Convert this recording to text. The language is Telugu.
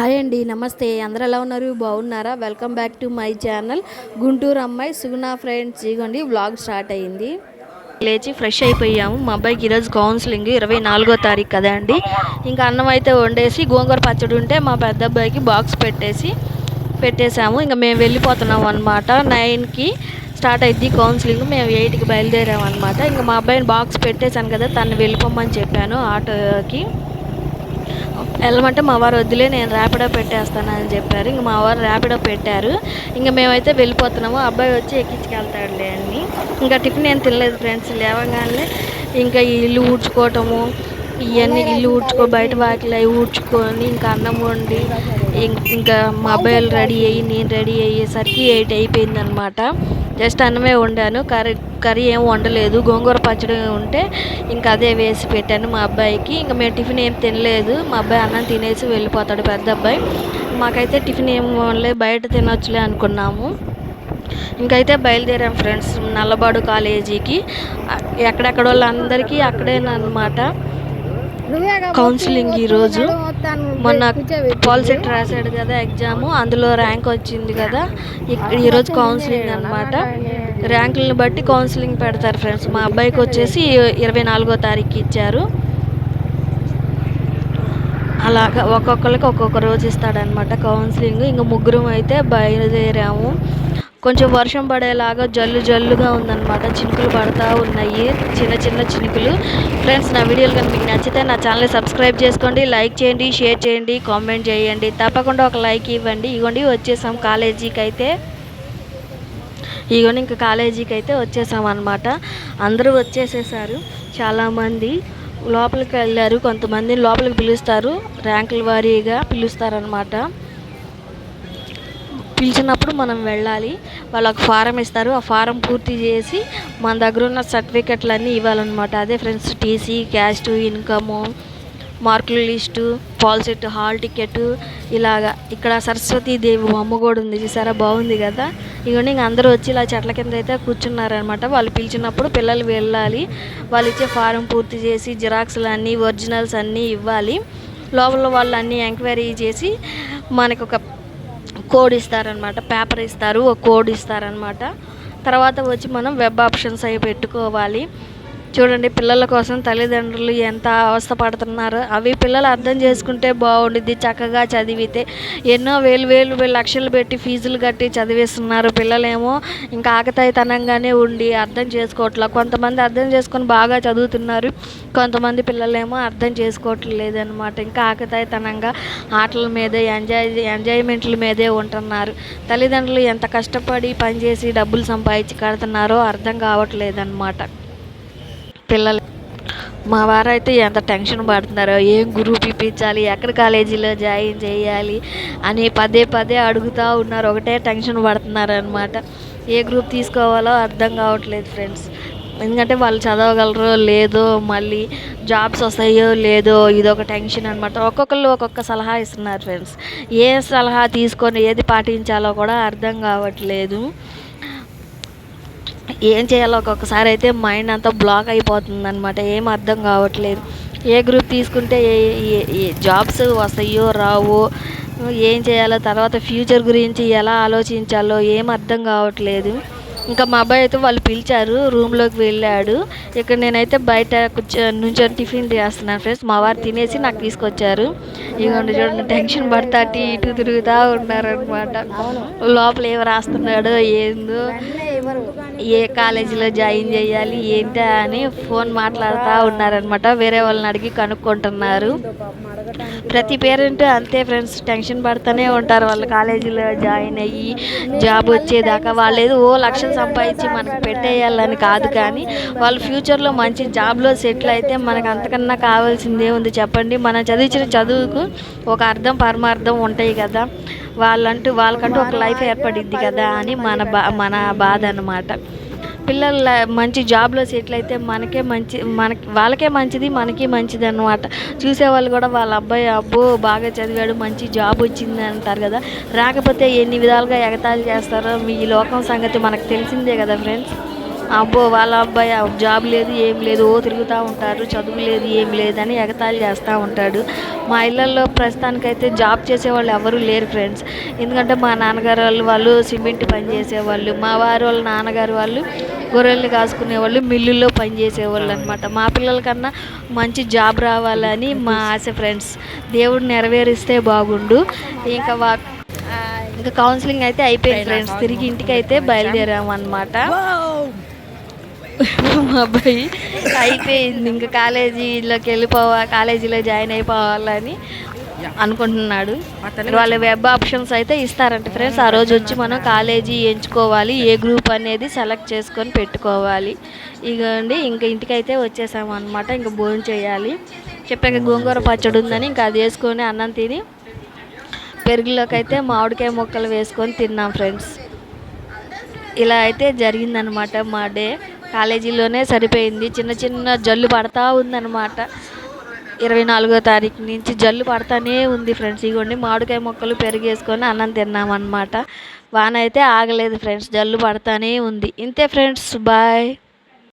హాయ్ అండి నమస్తే. అందరు ఎలా ఉన్నారు? బాగున్నారా? Welcome back to my channel Guntur అమ్మాయి సుగుణ ఫ్రెండ్స్ ఇగోండి వ్లాగ్ స్టార్ట్ అయ్యింది. లేచి ఫ్రెష్ అయిపోయాము. మా అబ్బాయికి ఈరోజు కౌన్సిలింగ్ ఇరవై నాలుగో తారీఖు కదా అండి. ఇంకా అన్నం అయితే వండేసి గోంగూర పచ్చడి ఉంటే మా పెద్ద అబ్బాయికి బాక్స్ పెట్టేసి పెట్టేశాము. ఇంకా మేము వెళ్ళిపోతున్నాం అనమాట నైన్కి స్టార్ట్ అయింది కౌన్సిలింగ్ మేము ఎయిట్కి బయలుదేరాము అనమాట ఇంకా మా అబ్బాయిని బాక్స్ పెట్టేశాను కదా తను వెళ్ళిపోమని చెప్పాను ఆటోకి. వెళ్ళమంటే మా వారు వద్దులే నేను ర్యాపిడో పెట్టేస్తాను అని చెప్పారు. ఇంక మా వారు ర్యాపిడో పెట్టారు. ఇంకా మేమైతే వెళ్ళిపోతున్నాము. అబ్బాయి వచ్చి ఎక్కించుకెళ్తాడులే అని. ఇంకా టిఫిన్ ఏం తినలేదు ఫ్రెండ్స్. లేవగానే ఇంకా ఈ ఇల్లు ఊడ్చుకోవటము ఇవన్నీ ఇల్లు ఊడ్చుకో బయట వాకిలు అవి ఊడ్చుకొని ఇంకా అన్నం వండి ఇం- ఇంకా మా అబ్బాయిలు రెడీ అయ్యి నేను రెడీ అయ్యేసరికి ఎయిట్ అయిపోయింది అనమాట జస్ట్ అన్నమే వండాను. కర్రీ కర్రీ ఏం వండలేదు. గోంగూర పచ్చడి ఉంటే ఇంకా అదే వేసి పెట్టాను మా అబ్బాయికి. ఇంకా మేము టిఫిన్ ఏం తినలేదు. మా అబ్బాయి అన్నం తినేసి వెళ్ళిపోతాడు పెద్ద అబ్బాయి. మాకైతే టిఫిన్ ఏం వండలే బయట తినొచ్చులే అనుకున్నాము. ఇంకైతే బయలుదేరాం ఫ్రెండ్స్ నల్లబాడు కాలేజీకి. ఎక్కడెక్కడ వాళ్ళందరికీ అక్కడేనమాట కౌన్సిలింగ్ ఈరోజు. మొన్న పాలిసెట్ రాశాడు కదా ఎగ్జామ్ అందులో ర్యాంక్ వచ్చింది కదా. ఈరోజు కౌన్సిలింగ్ అనమాట ర్యాంకులను బట్టి కౌన్సిలింగ్ పెడతారు ఫ్రెండ్స్. మా అబ్బాయికి వచ్చేసి ఇరవై నాలుగో తారీఖు ఇచ్చారు. అలాగా ఒక్కొక్కరికి ఒక్కొక్క రోజు ఇస్తాడనమాట కౌన్సిలింగ్. ఇంకా ముగ్గురం అయితే బయలుదేరాము. కొంచెం వర్షం పడేలాగా జల్లు జల్లుగా ఉందన్నమాట. చినుకులు పడతా ఉన్నాయి. చిన్న చిన్న చినుకులు. ఫ్రెండ్స్ నా వీడియోలు కనుక మీకు నచ్చితే నా ఛానల్ని సబ్స్క్రైబ్ చేసుకోండి లైక్ చేయండి షేర్ చేయండి కామెంట్ చేయండి. తప్పకుండా ఒక లైక్ ఇవ్వండి. ఇవ్వండి వచ్చేసాం కాలేజీకి అయితే ఇగోని ఇంకా కాలేజీకి అయితే వచ్చేసాం అనమాట అందరూ వచ్చేసేసారు. చాలామంది లోపలికి వెళ్ళారు. కొంతమంది లోపలికి పిలుస్తారు. ర్యాంకుల వారీగా పిలుస్తారనమాట పిలిచినప్పుడు మనం వెళ్ళాలి. వాళ్ళు ఒక ఫారం ఇస్తారు. ఆ ఫారం పూర్తి చేసి మన దగ్గర ఉన్న సర్టిఫికెట్లు అన్నీ ఇవ్వాలన్నమాట. అదే ఫ్రెండ్స్ టీసీ క్యాస్ట్ ఇన్కము మార్కుల లిస్టు పాల్సెట్ హాల్ టికెట్ ఇలాగా. ఇక్కడ సరస్వతీ దేవి బొమ్మ కూడా ఉంది చూసారా? బాగుంది కదా? ఇవన్నీ ఇంక అందరూ వచ్చి ఇలా చెట్ల కింద అయితే కూర్చున్నారనమాట వాళ్ళు పిలిచినప్పుడు పిల్లలు వెళ్ళాలి. వాళ్ళు ఇచ్చే ఫారం పూర్తి చేసి జిరాక్స్లు అన్నీ ఒరిజినల్స్ అన్నీ ఇవ్వాలి. లోపల వాళ్ళు అన్నీ ఎంక్వైరీ చేసి మనకు ఒక కోడ్ ఇస్తారనమాట పేపర్ ఇస్తారు ఒక కోడ్ ఇస్తారనమాట తర్వాత వచ్చి మనం వెబ్ ఆప్షన్స్ అవి పెట్టుకోవాలి. చూడండి పిల్లల కోసం తల్లిదండ్రులు ఎంత అవస్థ పడుతున్నారు. అవి పిల్లలు అర్థం చేసుకుంటే బాగుండిద్ది చక్కగా చదివితే. ఎన్నో వేలు వేలు లక్షలు పెట్టి ఫీజులు కట్టి చదివిస్తున్నారు పిల్లలేమో. ఇంకా ఆకతాయితనంగానే ఉండి అర్థం చేసుకోవట్లా. కొంతమంది అర్థం చేసుకొని బాగా చదువుతున్నారు. కొంతమంది పిల్లలేమో అర్థం చేసుకోవట్లేదు అనమాట ఇంకా ఆకతాయితనంగా ఆటల మీదే ఎంజాయ్ ఎంజాయ్మెంట్ల మీదే ఉంటున్నారు. తల్లిదండ్రులు ఎంత కష్టపడి పనిచేసి డబ్బులు సంపాదించి కడుతున్నారో అర్థం కావట్లేదు అనమాట పిల్లలు. మా వారు అయితే ఎంత టెన్షన్ పడుతున్నారో ఏం గ్రూప్ ఇప్పించాలి ఎక్కడ కాలేజీలో జాయిన్ చేయాలి అని పదే పదే అడుగుతూ ఉన్నారు. ఒకటే టెన్షన్ పడుతున్నారు అనమాట ఏ గ్రూప్ తీసుకోవాలో అర్థం కావట్లేదు ఫ్రెండ్స్. ఎందుకంటే వాళ్ళు చదవగలరో లేదో మళ్ళీ జాబ్స్ వస్తాయో లేదో ఇదొక టెన్షన్ అనమాట ఒక్కొక్కళ్ళు ఒక్కొక్క సలహా ఇస్తున్నారు ఫ్రెండ్స్. ఏ సలహా తీసుకొని ఏది పాటించాలో కూడా అర్థం కావట్లేదు. ఏం చేయాలో ఒక్కొక్కసారి అయితే మైండ్ అంతా బ్లాక్ అయిపోతుంది అనమాట ఏం అర్థం కావట్లేదు. ఏ గ్రూప్ తీసుకుంటే ఏ జాబ్స్ వస్తాయో రావో ఏం చేయాలో తర్వాత ఫ్యూచర్ గురించి ఎలా ఆలోచించాలో ఏం అర్థం కావట్లేదు. ఇంకా మా అబ్బాయి అయితే వాళ్ళు పిలిచారు రూమ్లోకి వెళ్ళాడు. ఇక్కడ నేనైతే బయట కూర్చో నుంచొని టిఫిన్ చేస్తున్నాను ఫ్రెండ్స్ మా వారు తినేసి నాకు తీసుకొచ్చారు. ఇదిగోండి చూడండి టెన్షన్ పడతా అటు ఇటు తిరుగుతూ ఉన్నారనమాట లోపల ఏం రాస్తున్నాడో ఏందో. ఏ కాలేజీలో జాయిన్ చేయాలి ఏంటా అని ఫోన్ మాట్లాడుతూ ఉన్నారనమాట వేరే వాళ్ళని అడిగి కనుక్కుంటున్నారు. ప్రతి పేరెంట్ అంతే ఫ్రెండ్స్ టెన్షన్ పడుతూనే ఉంటారు. వాళ్ళు కాలేజీలో జాయిన్ అయ్యి జాబ్ వచ్చేదాకా వాళ్ళు ఏదో ఓ లక్షలు సంపాదించి మనకు పెట్టేయాలని కాదు కానీ వాళ్ళు ఫ్యూచర్లో మంచి జాబ్లో సెటిల్ అయితే మనకు అంతకన్నా కావాల్సిందే ఉంది. చెప్పండి మనం చదివించిన చదువుకు ఒక అర్థం పరమార్థం ఉంటాయి కదా. వాళ్ళంటూ వాళ్ళకంటూ ఒక లైఫ్ ఏర్పడిద్ది కదా అని మన బా మన బాధ అనమాట పిల్లలు మంచి జాబ్లో సెటిల్ అయితే మనకే మంచి మనకి వాళ్ళకే మంచిది మనకి మంచిది అనమాట చూసేవాళ్ళు కూడా వాళ్ళ అబ్బాయి అబ్బో బాగా చదివాడు మంచి జాబ్ వచ్చింది అంటారు కదా. రాకపోతే ఎన్ని విధాలుగా ఎగతాళి చేస్తారో మీ లోకం సంగతి మనకు తెలిసిందే కదా ఫ్రెండ్స్ అబ్బో వాళ్ళ అబ్బాయి జాబ్ లేదు ఏం లేదు ఓ తిరుగుతూ ఉంటారు చదువు లేదు ఏం లేదని ఎగతాళి చేస్తూ ఉంటాడు. మా ఇళ్ళల్లో ప్రస్తుతానికైతే జాబ్ చేసేవాళ్ళు ఎవరు లేరు ఫ్రెండ్స్. ఎందుకంటే మా నాన్నగారు వాళ్ళు వాళ్ళు సిమెంట్ పని చేసేవాళ్ళు. మా వారు వాళ్ళ నాన్నగారు వాళ్ళు గొర్రెలు కాసుకునే వాళ్ళు మిల్లుల్లో పని చేసేవాళ్ళు అనమాట మా పిల్లల కన్నా మంచి జాబ్ రావాలని మా ఆశ ఫ్రెండ్స్. దేవుడు నెరవేరిస్తే బాగుండు. ఇంకా వా ఇంకా కౌన్సిలింగ్ అయితే అయిపోయింది ఫ్రెండ్స్. తిరిగి ఇంటికి అయితే బయలుదేరాము అనమాట మా అబ్బాయి. అయిపోయింది. ఇంకా కాలేజీలోకి వెళ్ళిపోవా కాలేజీలో జాయిన్ అయిపోవాలని అనుకుంటున్నాడు. వాళ్ళ వెబ్ ఆప్షన్స్ అయితే ఇస్తారంట ఫ్రెండ్స్. ఆ రోజు వచ్చి మనం కాలేజీ ఎంచుకోవాలి ఏ గ్రూప్ అనేది సెలెక్ట్ చేసుకొని పెట్టుకోవాలి. ఇగండి ఇంకా ఇంటికైతే వచ్చేసాము అనమాట ఇంకా భోజనం చేయాలి. చెప్పాక గోంగూర పచ్చడి ఉందని ఇంకా అది వేసుకొని అన్నం తిని పెరుగులోకి అయితే మామిడికాయ ముక్కలు వేసుకొని తిన్నాం ఫ్రెండ్స్. ఇలా అయితే జరిగిందనమాట మా డే. కాలేజీలోనే సరిపోయింది. చిన్న చిన్న జల్లు పడతా ఉందన్నమాట. ఇరవై నాలుగో తారీఖు నుంచి జల్లు పడతానే ఉంది ఫ్రెండ్స్. ఇగోండి మామిడికాయ ముక్కలు పెరిగేసుకొని అన్నం తిన్నామన్నమాట. వాన అయితే ఆగలేదు ఫ్రెండ్స్. జల్లు పడతానే ఉంది. ఇంతే ఫ్రెండ్స్. బాయ్.